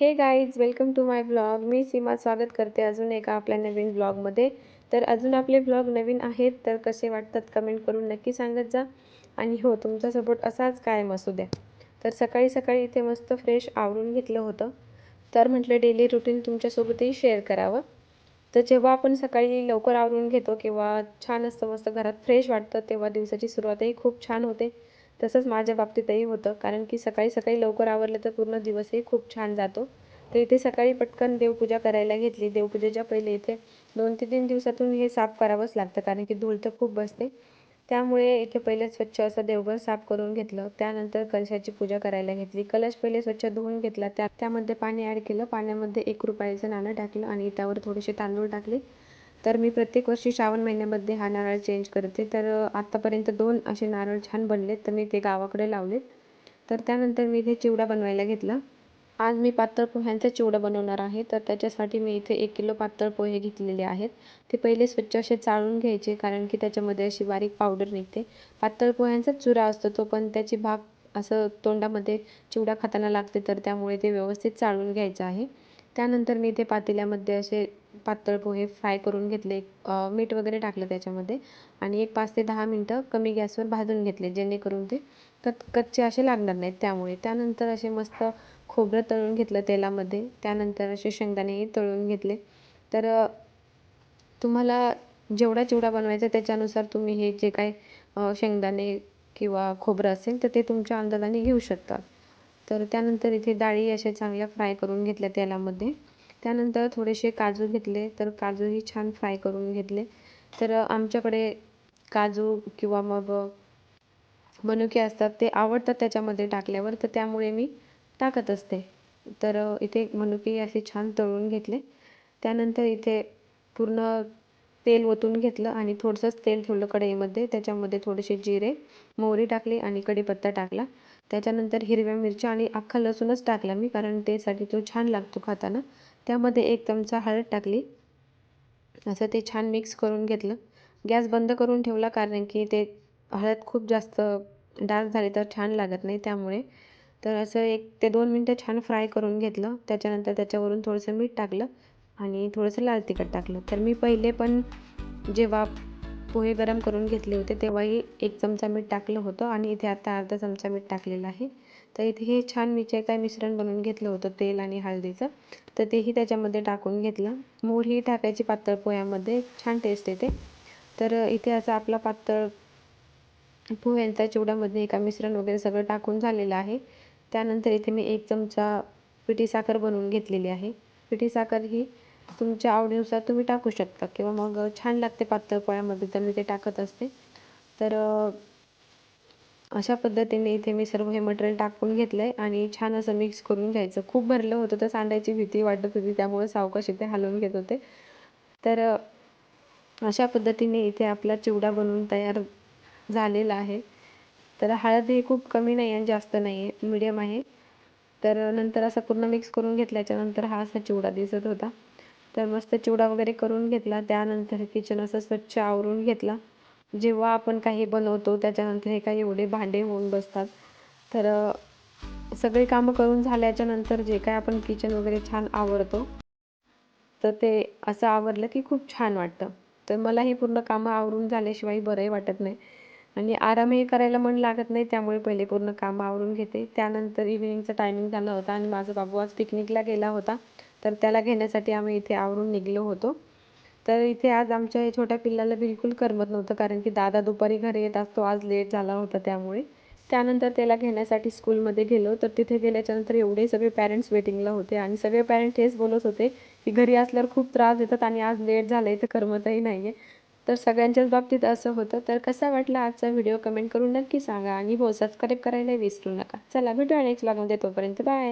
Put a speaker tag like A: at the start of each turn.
A: Hey guys welcome to my blog मी सीमा स्वागत करते अजून एका आपल्या नवीन ब्लॉगमध्ये तर अजून आपले ब्लॉग नवीन आहेत तर कसे वाटतात कमेंट करून नक्की सांगत जा. आणि हो तुमचा सपोर्ट असाच कायम असू द्या. तर सकाळी सकाळी इथे मस्त फ्रेश आवरून घेतलं होतं. तर म्हटलं डेली रुटीन तुमच्यासोबतही शेअर करावं. तर जेव्हा आपण सकाळी लवकर आवरून घेतो किंवा छान असतं मस्त घरात फ्रेश वाटतं तेव्हा दिवसाची सुरुवातही खूप छान होते. तसंच माझ्या बाबतीतही होतं. कारण की सकाळी सकाळी लवकर आवरलं तर पूर्ण दिवसही खूप छान जातो. तर इथे सकाळी पटकन देवपूजा करायला घेतली. देवपूजेच्या पहिले इथे दोन ते तीन दिवसातून हे साफ करावंच लागतं. कारण की धूळ तर खूप बसते. त्यामुळे इथे पहिले स्वच्छ असं देवघर साफ करून घेतलं. त्यानंतर कलशाची पूजा करायला घेतली. कलश पहिले स्वच्छ धुवून घेतला. त्या त्यामध्ये पाणी ॲड केलं. पाण्यामध्ये एक रुपयाचं नाणं टाकलं आणि त्यावर थोडेसे तांदूळ टाकले. तर मी प्रत्येक वर्षी श्रावण महिन्यामध्ये हा नारळ चेंज करते. तर आत्तापर्यंत दोन असे नारळ छान बनलेत तर मी ते गावाकडे लावलेत. तर त्यानंतर मी इथे चिवडा बनवायला घेतला. आज मी पातळ पोह्यांचा चिवडा बनवणार आहे. तर त्याच्यासाठी मी इथे एक किलो पातळ पोहे घेतलेले आहेत. ते पहिले स्वच्छ असे चाळून घ्यायचे कारण की त्याच्यामध्ये अशी बारीक पावडर निघते. पातळ पोह्यांचाच चुरा असतो तो पण त्याची भाग असं तोंडामध्ये चिवडा खाताना लागते तर त्यामुळे ते व्यवस्थित चाळून घ्यायचं आहे. त्यानंतर मी इथे पातेल्यामध्ये असे पातळ पोहे फ्राय करून घेतले मीठ वगैरे टाकलं त्याच्यामध्ये आणि एक पाच ते दहा मिनटं कमी गॅसवर भाजून घेतले जेणेकरून ते कच कच्चे असे लागणार नाहीत त्यामुळे. त्यानंतर असे मस्त खोबरं तळून घेतलं तेलामध्ये त्यानंतर असे शेंगदाणेही तळून घेतले. तर तुम्हाला जेवढा चिवडा बनवायचा त्याच्यानुसार तुम्ही हे जे काय शेंगदाणे किंवा खोबरं असेल तर ते तुमच्या अंदाजाने घेऊ शकता. तर त्यानंतर इथे डाळी अशा चांगल्या फ्राय करून घेतल्या तेलामध्ये. त्यानंतर थोडेसे काजू घेतले तर काजूही छान फ्राय करून घेतले. तर आमच्याकडे काजू किंवा मग मनुके असतात ते आवडतात त्याच्यामध्ये टाकल्यावर तर त्यामुळे मी टाकत असते. तर इथे मनुके असे छान तळून घेतले. त्यानंतर इथे पूर्ण तेल ओतून घेतलं आणि थोडंसंच तेल ठेवलं कढईमध्ये. त्याच्यामध्ये थोडेसे जिरे मोहरी टाकली आणि कढीपत्ता टाकला. त्याच्यानंतर हिरव्या मिरच्या आणि अख्खा लसूणच टाकला मी कारण तेसाठी तो छान लागतो खाताना. त्यामध्ये एक चमचा हळद टाकली. असं ते छान मिक्स करून घेतलं. गॅस बंद करून ठेवला कारण की ते हळद खूप जास्त डार्क झाली तर छान लागत नाही त्यामुळे. तर असं एक ते दोन मिनटं छान फ्राय करून घेतलं. त्याच्यानंतर त्याच्यावरून थोडंसं मीठ टाकलं आणि थोडंसं लाल तिखट टाकलं. तर मी पहिले पण जेव्हा पोहे गरम करून घेतले होते तेव्हाही एक चमचा मीठ टाकलं होतं आणि इथे आता अर्धा चमचा मीठ टाकलेलं आहे. तर इथे हे छान मी जे काय मिश्रण बनवून घेतलं होतं तेल आणि हळदीचं तर तेही त्याच्यामध्ये टाकून घेतलं. मूळ ही टाकायची पातळ पोह्यामध्ये छान टेस्ट येते. तर इथे असं आपला पातळ पोह्यांचा चिवड्यामध्ये एका मिश्रण वगैरे सगळं टाकून झालेलं आहे. त्यानंतर इथे मी एक चमचा पिठी साखर बनवून घेतलेली आहे. पिठी साखर ही तुमच्या आवडीनुसार तुम्ही टाकू शकता किंवा मग छान लागते पातळ पोळ्यामध्ये तर मी ते टाकत असते. तर अशा पद्धतीने इथे मी सर्व हे मटेरियल टाकून घेतलं आहे आणि छान असं मिक्स करून घ्यायचं. खूप भरलं होतं तर सांडायची भीती वाटत होती त्यामुळे सावकाश इथे हलवून घेत होते. तर अशा पद्धतीने इथे आपला चिवडा बनवून तयार झालेला आहे. तर हळद ही खूप कमी नाही आहे जास्त नाही आहे मिडियम आहे. तर नंतर असं पूर्ण मिक्स करून घेतल्याच्यानंतर हा असा चिवडा दिसत होता. तर मस्त चिवडा वगैरे करून घेतला. त्यानंतर किचन असं स्वच्छ आवरून घेतला. जेव्हा आपण काही बनवतो त्याच्यानंतर हे काही एवढे भांडे होऊन बसतात. तर सगळी कामं करून झाल्याच्यानंतर जे काय आपण किचन वगैरे छान आवरतो तर ते असं आवरलं की खूप छान वाटतं. तर मला हे पूर्ण कामं आवरून झाल्याशिवाय बरंही वाटत नाही. आणि आरामही करायला मन लागत नाही त्यामुळे पहिले पूर्ण कामं आवरून घेते. त्यानंतर इव्हिनिंगचा टायमिंग झाला होता आणि माझा बाबू आज पिकनिकला गेला होता. तर त्याला घेण्यासाठी आम्ही इथे आवरून निघलो होतो. तर इथे आज आमच्या छोट्या पिल्लाला बिलकुल करमत नव्हतं कारण की दादा दुपारी घरी येत असतो आज लेट झाला होता त्यामुळे. त्यानंतर त्याला घेण्यासाठी स्कूलमध्ये गेलो तर तिथे गेल्याच्यानंतर एवढे सगळे पॅरेंट्स वेटिंगला होते आणि सगळे पॅरेंट्स हेच बोलत होते की घरी असल्यावर खूप त्रास देतात आणि आज लेट झालं आहे तर करमतही नाही आहे तर सगळ्यांच्याच बाबतीत असं होतं. तर कसा वाटला आजचा व्हिडिओ कमेंट करून नक्की सांगा आणि हो सबस्क्राईब करायला विसरू नका. चला भेटूया नेक्स्ट ब्लॉगमध्ये तोपर्यंत बाय